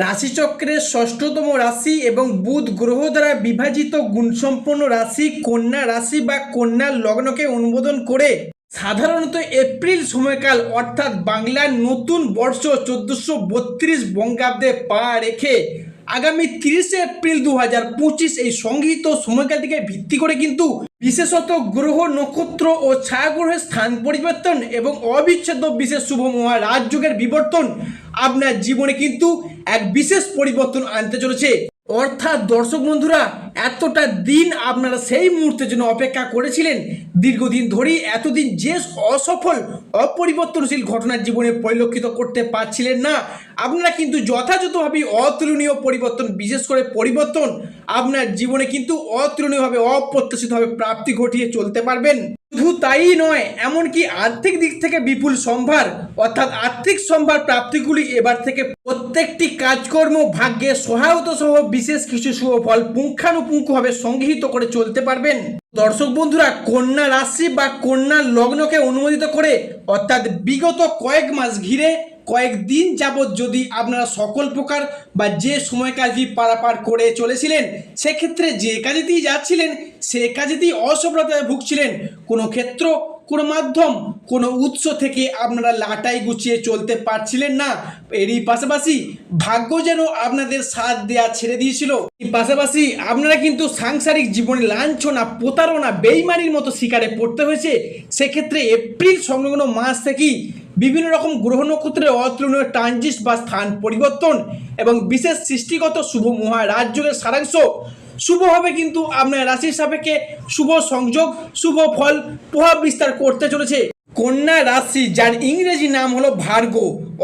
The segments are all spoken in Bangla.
রাশিচক্রের ষষ্ঠতম রাশি এবং বুধ গ্রহ দ্বারা বিভাজিত গুণসম্পন্ন রাশি কন্যা রাশি বা কন্যা লগ্নকে অনুমোদন করে সাধারণত এপ্রিল সময়কাল অর্থাৎ বাংলার নতুন বর্ষ চোদ্দোশো বত্রিশ বঙ্গাব্দে পা রেখে আগামী তিরিশে এপ্রিল দু হাজার পঁচিশ এই সংগৃহীত সময়কালটিকে ভিত্তি করে কিন্তু বিশেষত গ্রহ, নক্ষত্র ও ছায়াগ্রহের স্থান পরিবর্তন এবং অবিচ্ছেদ্য বিশেষ শুভ মহা রাজযোগের বিবর্তন আপনার জীবনে কিন্তু এক বিশেষ পরিবর্তন আনতে চলেছে। অর্থাৎ দর্শক বন্ধুরা এতটা দিন আপনারা সেই মুহূর্তের জন্য অপেক্ষা করেছিলেন? দীর্ঘদিন ধরেই এতদিন যে অসফল, অপরিবর্তনশীল ঘটনার জীবনে পরিলক্ষিত করতে পারছিলেন না। আপনারা কিন্তু যথাযথভাবে অতুলনীয় পরিবর্তন, বিশেষ করে পরিবর্তন আপনার জীবনে কিন্তু অতুলনীয়ভাবে, অপ্রত্যাশিতভাবে প্রাপ্তি ঘটিয়ে চলতে পারবেন। শুধু তাই নয়, এমনকি আর্থিক দিক থেকে বিপুল সম্ভার, অর্থাৎ আর্থিক সম্ভার প্রাপ্তিগুলি এবার থেকে প্রত্যেকটি কাজকর্ম ভাগ্যে সহায়তা সহ বিশেষ কিছু শুভ ফল পুঙ্খানুপুঙ্খভাবে সংগৃহীত করে চলতে পারবেন। দর্শক বন্ধুরা, কন্যা রাশি বা কন্যা লগ্নকে অনুমোদিত করে, অর্থাৎ বিগত কয়েক মাস ঘিরে কয়েকদিন যাবৎ যদি আপনারা সকল প্রকার বা যে সময়কালটি পারাপার করে চলেছিলেন, সেক্ষেত্রে যে কাজেতেই যাচ্ছিলেন, সে কাজেতেই অসফলতায় ভুগছিলেন, কোনো ক্ষেত্র কোনো মাধ্যম, কোনো উৎস থেকে আপনারা লাটাই গুছিয়ে চলতে পারছিলেন না। এরই পাশাপাশি ভাগ্য যেন আপনাদের সাথ দেয়া ছেড়ে দিয়েছিল। পাশাপাশি আপনারা কিন্তু সাংসারিক জীবনে লাঞ্ছনা, প্রতারণা, বেইমানির মতো শিকারে পড়তে হয়েছে। সেক্ষেত্রে এপ্রিল সংলগ্ন মাস থেকেই বিভিন্ন রকম গ্রহ নক্ষত্রের অতুলনীয় ট্রানজিট বা স্থান পরিবর্তন এবং বিশেষ সৃষ্টিগত শুভ মহা রাজযোগের সারাংশ শুভভাবে কিন্তু আপনার রাশির সাপেক্ষে শুভ সংযোগ, শুভ ফল প্রভাব বিস্তার করতে চলেছে। কন্যা রাশি, যার ইংরেজি নাম হলো ভার্গ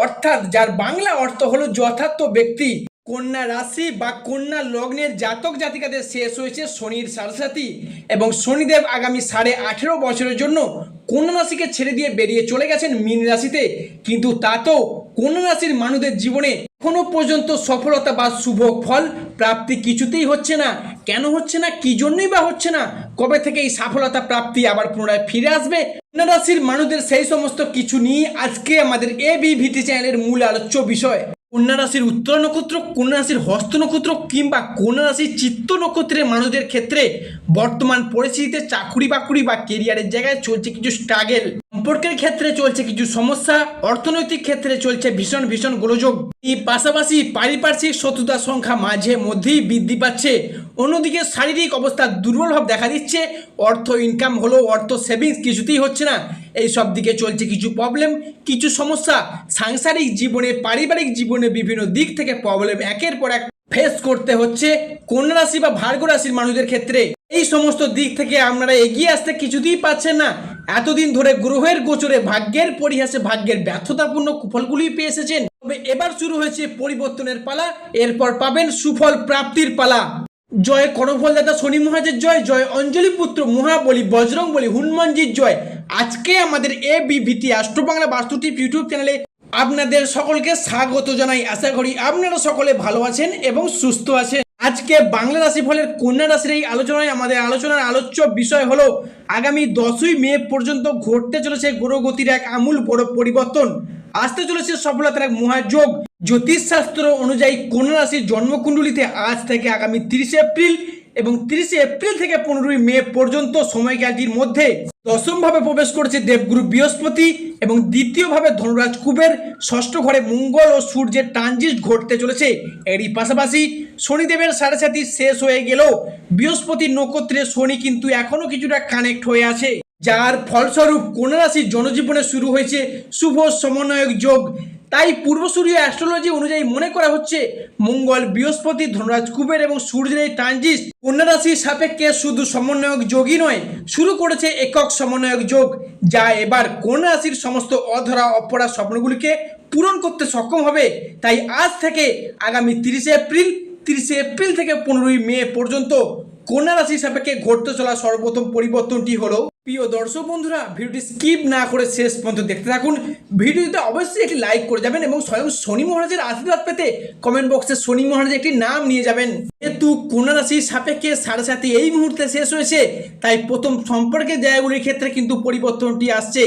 অর্থাৎ যার বাংলা অর্থ হলো যথার্থ ব্যক্তি। কন্যা রাশি বা কন্যা লগ্নের জাতক জাতিকাদের শেষ হয়েছে শনির সারসাথী এবং শনিদেব আগামী সাড়ে আঠেরো বছরের জন্য কন্যা রাশিকে ছেড়ে দিয়ে বেরিয়ে চলে গেছেন মীন রাশিতে। কিন্তু তাতেও কন্যা রাশির মানুষদের জীবনে এখনও পর্যন্ত সফলতা বা শুভ ফল প্রাপ্তি কিছুতেই হচ্ছে না। কেন হচ্ছে না? কি জন্যই বা হচ্ছে না? কবে থেকে এই সফলতা প্রাপ্তি আবার পুনরায় ফিরে আসবে? কন্যা রাশির মানুষদের সেই সমস্ত কিছু নিয়ে আজকে আমাদের এ ভিটি চ্যানেলের মূল আলোচ্য বিষয়। কন্যা রাশির উত্তর নক্ষত্র কন্যা রাশির হস্ত নক্ষত্র কিংবা কন্যা রাশির চিত্ত নক্ষত্রের মানুষদের ক্ষেত্রে বর্তমান পরিস্থিতিতে চাকুরি বাকুরি বা কেরিয়ারের জায়গায় চলছে কিছু স্ট্রাগেল সম্পর্কের ক্ষেত্রে চলছে কিছু সমস্যা, অর্থনৈতিক ক্ষেত্রে চলছে ভীষণ ভীষণ গোলযোগ। পাশাপাশি পারিপার্শ্বিক শত্রুতার সংখ্যা মাঝে মধ্যেই বৃদ্ধি পাচ্ছে। অন্যদিকে শারীরিক অবস্থা দুর্বলভাব দেখা দিচ্ছে। অর্থ ইনকাম হলো, অর্থ সেভিংস কিছুতেই হচ্ছে না। এই সব দিকে চলছে কিছু প্রবলেম কিছু সমস্যা। সাংসারিক জীবনে, পারিবারিক জীবনে বিভিন্ন দিক থেকে প্রবলেম একের পর এক ফেস করতে হচ্ছে কন্যা রাশি বা ভার্গ রাশির মানুষদের ক্ষেত্রে। এই সমস্ত দিক থেকে আপনারা এগিয়ে আসতে কিছুতেই পাচ্ছেন না। এতদিন ধরে গ্রহের গোচরে ভাগ্যের পরিহাসে ভাগ্যের ব্যর্থতাপূর্ণ কুফলগুলি পেয়ে এসেছেন। তবে এবার শুরু হয়েছে পরিবর্তনের পালা, এরপর পাবেন সুফল প্রাপ্তির পালা। জয় করফল দাদা শনি মহারাজের জয় জয় অঞ্জলি পুত্র মহাবলী বজরং বলি হনুমানজির জয়। আজকে আমাদের এ বিভিটি অ্যাস্ট্রো বাংলা বাস্তুটিপ ইউটিউব চ্যানেলে আপনাদের সকলকে স্বাগত জানাই। আশা করি আপনারা সকলে ভালো আছেন এবং সুস্থ আছেন। আজকে বাংলা রাশি ফলের কন্যা রাশির এই আলোচনায় আমাদের আলোচনার আলোচ্য বিষয় হলো আগামী দশই মে পর্যন্ত ঘটতে চলেছে গ্রহগতির এক আমূল বড় পরিবর্তন। আসতে চলেছে সফলতার এক মহাযোগ। জ্যোতিষশাস্ত্র অনুযায়ী কন্যা রাশির জন্মকুণ্ডলিতে আজ থেকে আগামী তিরিশে এপ্রিল এবং তিরিশে এপ্রিল থেকে পনেরোই মে পর্যন্ত সময়কালটির মধ্যে দশমভাবে প্রবেশ করেছে দেবগুরু বৃহস্পতি এবং দ্বিতীয়ভাবে ধনুরাজ কুবের ষষ্ঠ ঘরে মঙ্গল ও সূর্যের ট্রানজিট ঘটতে চলেছে। এরই পাশাপাশি শনিদেবের সাড়ে সাথী শেষ হয়ে গেলেও বৃহস্পতির নক্ষত্রে শনি কিন্তু এখনও কিছুটা কানেক্ট হয়ে আছে। যার ফলস্বরূপ কন্যা রাশির জনজীবনে শুরু হয়েছে শুভ সমন্বয়ক যোগ। তাই পূর্বসূরীয় অ্যাস্ট্রোলজি অনুযায়ী মনে করা হচ্ছে মঙ্গল, বৃহস্পতি, ধনরাজ, কুবের এবং সূর্যের এই ট্রানজিট কন্যা রাশির সাপেক্ষে শুধু সমন্বয়ক যোগই নয়, শুরু করেছে একক সমন্বয়ক যোগ, যা এবার কন্যা রাশির সমস্ত অধরা, অপরা স্বপ্নগুলিকে পূরণ করতে সক্ষম হবে। তাই আজ থেকে আগামী তিরিশে এপ্রিল তিরিশে এপ্রিল থেকে পনেরোই মে পর্যন্ত কন্যা রাশির সাপেক্ষে ঘটতে চলা সর্বপ্রথম পরিবর্তনটি হলো প্রিয় দর্শক বন্ধুরা, ভিডিওটি স্কিপ না করে শেষ পর্যন্ত দেখতে থাকুন। ভিডিওতে অবশ্যই একটি লাইক করে যাবেন এবং স্বয়ং শনি মহারাজের আশীর্বাদ পেতে কমেন্ট বক্সে শনি মহারাজের একটি নাম নিয়ে যাবেন। যেহেতু রাশির সাপেক্ষে সাড়ে সাথে এই মুহূর্তে শেষ হয়েছে, তাই প্রথম সম্পর্কের জায়গাগুলির ক্ষেত্রে কিন্তু পরিবর্তনটি আসছে।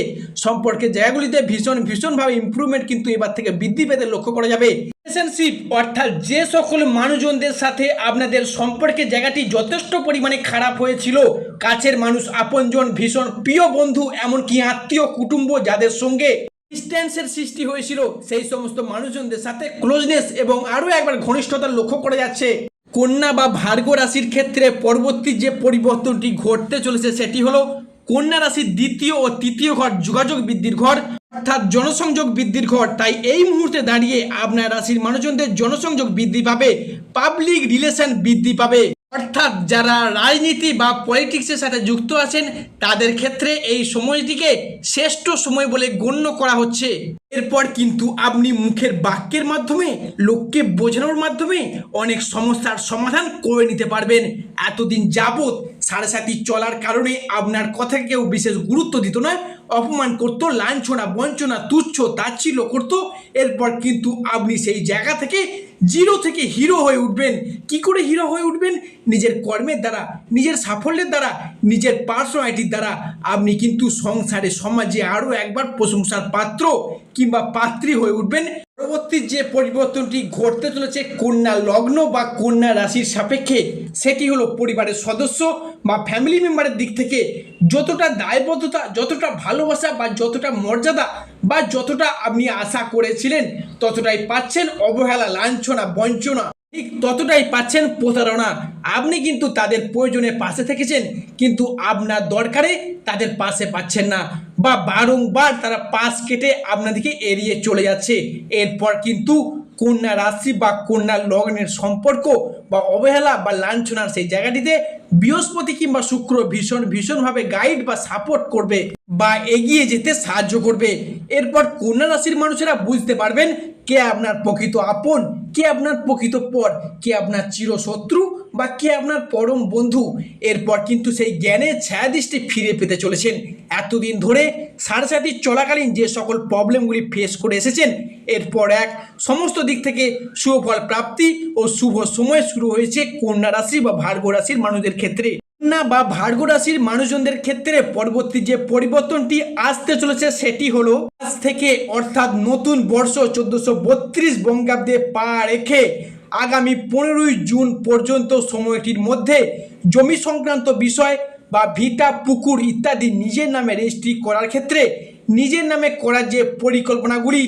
সম্পর্কের জায়গাগুলিতে ভীষণ, ভীষণভাবে ইমপ্রুভমেন্ট কিন্তু এবার থেকে বৃদ্ধি পেতে লক্ষ্য করা যাবে। রিলেশনশিপ অর্থাৎ যে সকল মানুষজনদের সাথে আপনাদের সম্পর্কের জায়গাটি যথেষ্ট পরিমাণে খারাপ হয়েছিল, কাছের মানুষ, আপনজন, ভীষণ প্রিয় বন্ধু, এমনকি আত্মীয়, কুটুম্ব যাদের সঙ্গে ডিস্ট্যান্সের সৃষ্টি হয়েছিল, সেই সমস্ত মানুষজনদের সাথে ক্লোজনেস এবং আরও একবার ঘনিষ্ঠতা লক্ষ্য করা যাচ্ছে। কন্যা বা ভার্গ রাশির ক্ষেত্রে পরবর্তী যে পরিবর্তনটি ঘটতে চলেছে, সেটি হলো কন্যা রাশির দ্বিতীয় ও তৃতীয় ঘর যোগাযোগ বৃদ্ধির ঘর অর্থাৎ জনসংযোগ বৃদ্ধির ঘর। তাই এই মুহূর্তে দাঁড়িয়ে আপনার রাশির মানুষজনদের জনসংযোগ বৃদ্ধি পাবে পাবলিক রিলেশন বৃদ্ধি পাবে। অর্থাৎ যারা রাজনীতি বা পলিটিক্সের সাথে যুক্ত আছেন, তাদের ক্ষেত্রে এই সময়টিকে শ্রেষ্ঠ সময় বলে গণ্য করা হচ্ছে। এরপর কিন্তু আপনি মুখের বাক্যের মাধ্যমে, লোককে বোঝানোর মাধ্যমে অনেক সমস্যার সমাধান করে নিতে পারবেন। এতদিন যাবৎ সাড়ে চলার কারণে আপনার কথা কেউ বিশেষ গুরুত্ব দিত না অপমান করতো, লাঞ্ছনা, বঞ্চনা, তুচ্ছ, তাচ্ছিল্য করতো। এরপর কিন্তু আপনি সেই জায়গা থেকে জিরো থেকে হিরো হয়ে উঠবেন। কি করে হিরো হয়ে উঠবেন? নিজের কর্মের দ্বারা, নিজের সাফল্যের দ্বারা, নিজের পার্সোনালিটির দ্বারা। আপনি কিন্তু সংসারে, সমাজে আরও একবার প্রশংসার পাত্র কিংবা পাত্রী হয়ে উঠবেন। পরবর্তী যে পরিবর্তনটি ঘটতে চলেছে, কন্যা লগ্ন বা কন্যা রাশির সাপেক্ষে, সেটি হলো পরিবারের সদস্য বা ফ্যামিলি মেম্বারের দিক থেকে যতটা দায়বদ্ধতা, যতটা ভালোবাসা বা যতটা মর্যাদা বা যতটা আপনি আশা করেছিলেন, ততটাই পাচ্ছেন অবহেলা, লাঞ্ছনা, বঞ্চনা। ঠিক ততটাই পাচ্ছেন প্রতারণা। আপনি কিন্তু তাদের প্রয়োজনে পাশে থেকেছেন, কিন্তু আপনার দরকারে তাদের পাশে পাচ্ছেন না বা বারংবার তারা পাশ কেটে আপনাদেরকে এড়িয়ে চলে যাচ্ছে। এরপর কিন্তু কন্যা রাশি বা কন্যা লগ্নের সম্পর্ক বা অবহেলা বা লাঞ্ছনার সেই জায়গাটিতে বৃহস্পতি কিংবা শুক্র ভীষণ ভীষণভাবে গাইড বা সাপোর্ট করবে বা এগিয়ে যেতে সাহায্য করবে। এরপর কন্যা রাশির মানুষেরা বুঝতে পারবেন কে আপনার প্রকৃত আপন, কে আপনার প্রকৃত পর, কে আপনার চিরশত্রু বা কে আপনার পরম বন্ধু। এরপর কিন্তু সেই জ্ঞানের ছায়াদৃষ্টি ফিরে পেতে চলেছেন। এতদিন ধরে সাড়ে চলাকালীন যে সকল প্রবলেমগুলি ফেস করে এসেছেন, এরপর এক সমস্ত দিক থেকে শুভ ফল প্রাপ্তি ও শুভ সময় শুরু হয়েছে কন্যা রাশি বা ভার্গ রাশির মানুষদের ক্ষেত্রে। বা ভার্গ রাশির মানুষজনদের ক্ষেত্রে পরবর্তী যে পরিবর্তনটি আসতে চলেছে সেটি হলো, আজ থেকে অর্থাৎ নতুন বর্ষ চোদ্দশো বত্রিশ বঙ্গাব্দে পা রেখে আগামী পনেরোই জুন পর্যন্ত সময়টির মধ্যে জমি সংক্রান্ত বিষয় বা ভিটা, পুকুর ইত্যাদি নিজের নামে রেজিস্ট্রি করার ক্ষেত্রে নিজের নামে করার যে পরিকল্পনাগুলি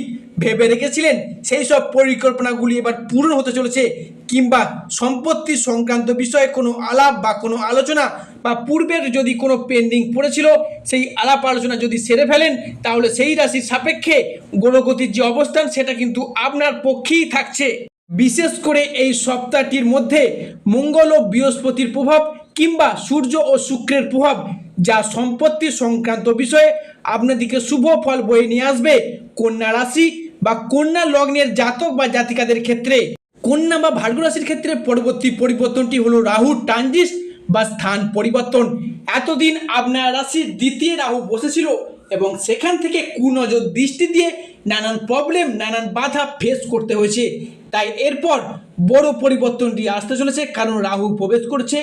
রেখেছিলেন? সেই সব পরিকল্পনাগুলি এবার পূরণ হতে চলেছে কিংবা সম্পত্তি সংক্রান্ত বিষয়ে কোনো আলাপ বা কোনো আলোচনা বা পূর্বের যদি কোনো পেন্ডিং পড়েছিল, সেই আলাপ আলোচনা যদি সেরে ফেলেন, তাহলে সেই রাশির সাপেক্ষে গ্রহগতির যে অবস্থান, সেটা কিন্তু আপনার পক্ষেই থাকছে। বিশেষ করে এই সপ্তাহটির মধ্যে মঙ্গল ও বৃহস্পতির প্রভাব কিংবা সূর্য ও শুক্রের প্রভাব, যা সম্পত্তি সংক্রান্ত বিষয়ে আপনাদিকে শুভ ফল বয়ে নিয়ে আসবে। কন্যা রাশি বা কন্যা লগ্নের জাতক বা জাতিকাদের ক্ষেত্রে, কন্যা বা ভার্গ রাশির ক্ষেত্রে পরবর্তী পরিবর্তনটি হলো রাহু ট্রানজিস বা স্থান পরিবর্তন। এতদিন আপনার রাশির দ্বিতীয় রাহু বসেছিল এবং সেখান থেকে কুনজর দৃষ্টি দিয়ে নানান প্রবলেম নানান বাধা ফেস করতে হয়েছে। তাই এরপর বড় পরিবর্তনটি আসতে চলেছে কারণ রাহু প্রবেশ করছে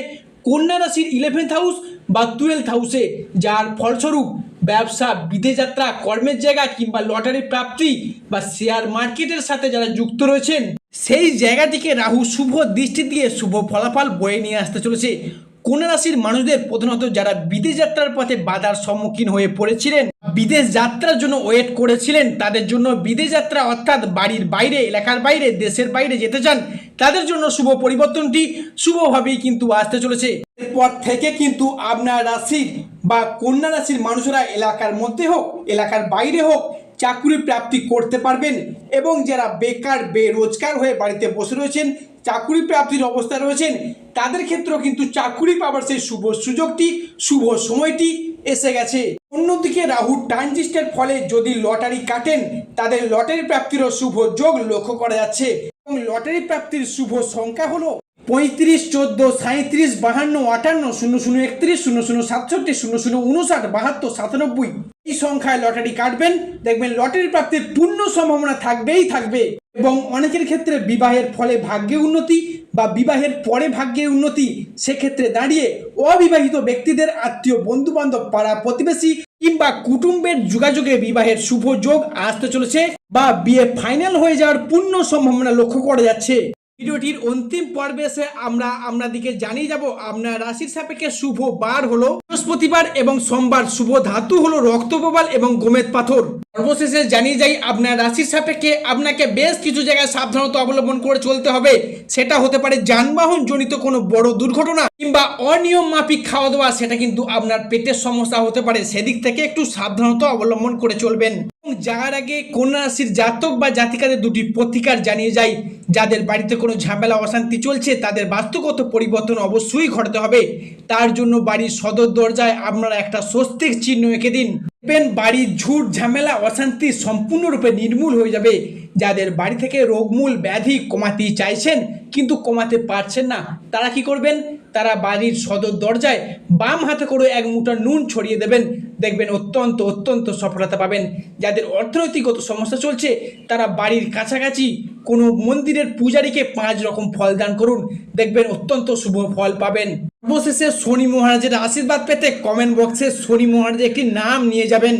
কন্যা রাশির ইলেভেন্থ হাউস বা টুয়েলথ হাউসে যার ফলস্বরূপ ব্যবসা, বিদেশ যাত্রা, কর্মের জায়গা কিংবা লটারি প্রাপ্তি বা শেয়ার মার্কেটের সাথে যারা যুক্ত রয়েছেন, সেই জায়গাটিকে রাহু শুভ দৃষ্টি দিয়ে শুভ ফলাফল বয়ে নিয়ে আসতে চলেছে। কন্যা রাশির মানুষদের প্রধানত যারা বিদেশ যাত্রার পথে বাধার সম্মুখীন হয়ে পড়েছিলেন, বিদেশ যাত্রার জন্য ওয়েট করেছিলেন, তাদের জন্য বিদেশ যাত্রা অর্থাৎ বাড়ির বাইরে, এলাকার বাইরে, দেশের বাইরে যেতে চান, তাদের জন্য শুভ পরিবর্তনটি শুভভাবেই কিন্তু আসতে চলেছে। এরপর থেকে কিন্তু আপনার রাশির বা কন্যা রাশির মানুষেরা এলাকার মধ্যে হোক, এলাকার বাইরে হোক, চাকুরি প্রাপ্তি করতে পারবেন এবং যারা বেকার, বেরোজগার হয়ে বাড়িতে বসে রয়েছেন, চাকুরি প্রাপ্তির অবস্থায় রয়েছেন, তাদের ক্ষেত্রেও কিন্তু চাকুরি পাবার সেই শুভ সুযোগটি, শুভ সময়টি এসে গেছে। অন্যদিকে রাহু ট্রানজিস্টের ফলে যদি লটারি কাটেন, তাদের লটারি প্রাপ্তিরও শুভ যোগ লক্ষ্য করা যাচ্ছে। এবং লটারি প্রাপ্তির শুভ সংখ্যা হলো পঁয়ত্রিশ, চোদ্দ সাঁত্রিশ বাহান্ন, আটান্ন, শূন্য শূন্য, একত্রিশ, শূন্য শূন্য, সাতষট্টি, শূন্য শূন্য, উনষাট, বাহাত্তর, সাতানব্বই। এই সংখ্যায় লটারি কাটবেন, দেখবেন লটারি প্রাপ্তির পূর্ণ সম্ভাবনা থাকবেই থাকবে। এবং অনেকের ক্ষেত্রে বিবাহের ফলে ভাগ্যে উন্নতি বা বিবাহের পরে ভাগ্যে উন্নতি, সেক্ষেত্রে দাঁড়িয়ে অবিবাহিত ব্যক্তিদের আত্মীয় বন্ধু বান্ধব পাড়া প্রতিবেশী কিংবা কুটুম্বের যোগাযোগে বিবাহের শুভ যোগ আসতে চলেছে বা বিয়ে ফাইনাল হয়ে যাওয়ার পূর্ণ সম্ভাবনা লক্ষ্য করা যাচ্ছে। ভিডিওটির অন্তিম পর্বে এসে আমরা আপনাদিকে জানিয়ে যাব, আপনার রাশির সাপেক্ষে শুভ বার হলো বৃহস্পতিবার এবং সোমবার শুভ ধাতু হলো রক্তপ্রবাল এবং গোমেদ পাথর। সর্বশেষে জানিয়ে যাই, আপনার রাশির সাপেক্ষে আপনাকে বেশ কিছু জায়গায় সাবধানতা অবলম্বন করে চলতে হবে। সেটা হতে পারে যানবাহন জনিত কোনো বড় দুর্ঘটনা কিংবা অনিয়ম মাফিক খাওয়া দাওয়া সেটা কিন্তু আপনার পেটের সমস্যা হতে পারে। সেদিক থেকে একটু সাবধানতা অবলম্বন করে চলবেন। যাওয়ার আগে কন্যা রাশির জাতক বা জাতিকাদের দুটি প্রতিকার জানিয়ে যাই। যাদের বাড়িতে কোনো ঝামেলা, অশান্তি চলছে, তাদের বাস্তুগত পরিবর্তন অবশ্যই ঘটাতে হবে। তার জন্য বাড়ির সদর দরজায় আপনারা একটা স্বস্তিক চিহ্ন এঁকে দিন। দেখবেন বাড়ির ঝুট, ঝামেলা, অশান্তি সম্পূর্ণরূপে নির্মূল হয়ে যাবে। যাদের বাড়ি থেকে রোগমূল, ব্যাধি কমাতে চাইছেন, কিন্তু কমাতে পারছেন না, তারা কি করবেন? তারা বাড়ির সদর দরজায় বাম হাতে করে এক মুঠো নুন ছড়িয়ে দেবেন। দেখবেন অত্যন্ত অত্যন্ত সফলতা পাবেন। যাদের অর্থনৈতিকগত সমস্যা চলছে, তারা বাড়ির কাছাকাছি কোনো মন্দিরের পূজারীকে পাঁচ রকম ফল দান করুন। দেখবেন অত্যন্ত শুভ ফল পাবেন। অবশেষে শনি মহারাজের আশীর্বাদ পেতে কমেন্ট বক্সে শনি মহারাজের একটি নাম নিয়ে যাবেন।